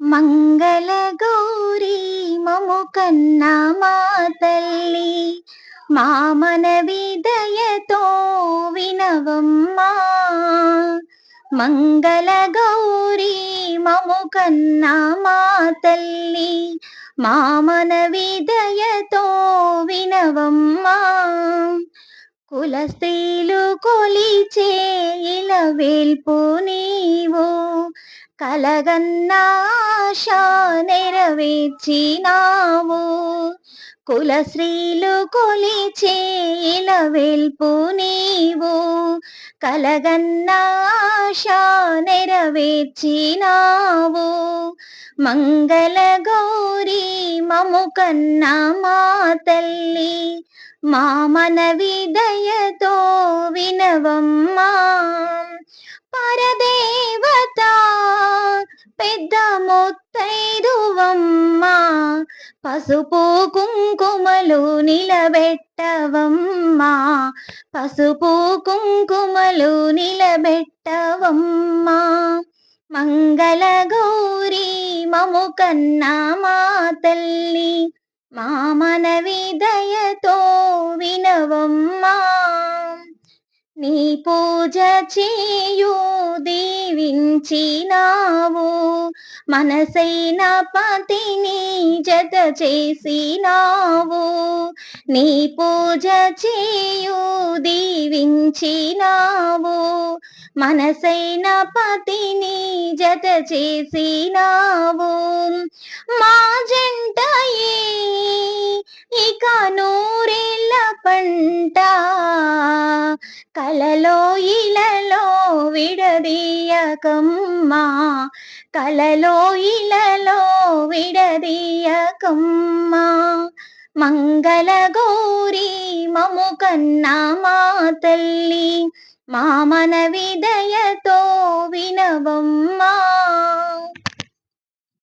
మంగళ గౌరీ మము కన్నా మా తల్లి మా మనవి దయతో వినవమ్మా. మంగళ గౌరీ మము కన్నా మా తల్లి మా మనవి దయతో వినవమ్మా. కుల స్త్రీలు కొలిచే ఇలా వేల్పు నీవు కలగన్నా ఆశ నెరవేర్చినావు కులశ్రీలు కొలిచే ఇల వేల్పు నీవు. కలగన్నాశ నెరవేర్చినావు మంగళ గౌరీ మము కన్నా మా తల్లి. మా మనవి దయతో వినవమ్మా. పెద్ద మొత్తైదువమ్మా పసుపు కుంకుమలు నిలబెట్టవమ్మా. పసుపు కుంకుమలు నిలబెట్టవమ్మా. మంగళ గౌరీ మము కన్నా మా తల్లి మా మనవి దయతో వినవమ్మా. నీ పూజ చేయు దీవించినావు. మనసైన పతిని జత చేసినావు. నీ పూజ చేయు దీవించినావు. మనసైన పతిని జత చేసినావు. మా జంటయే ఇక నూరేళ్ళ పంట. కలలో ఇలలో విడదీయకమ్మా. కలలో ఇలలో విడదీయకమ్మా మంగళ గౌరీ మము కన్నా మా తల్లి. మా మన విదయతో వినవం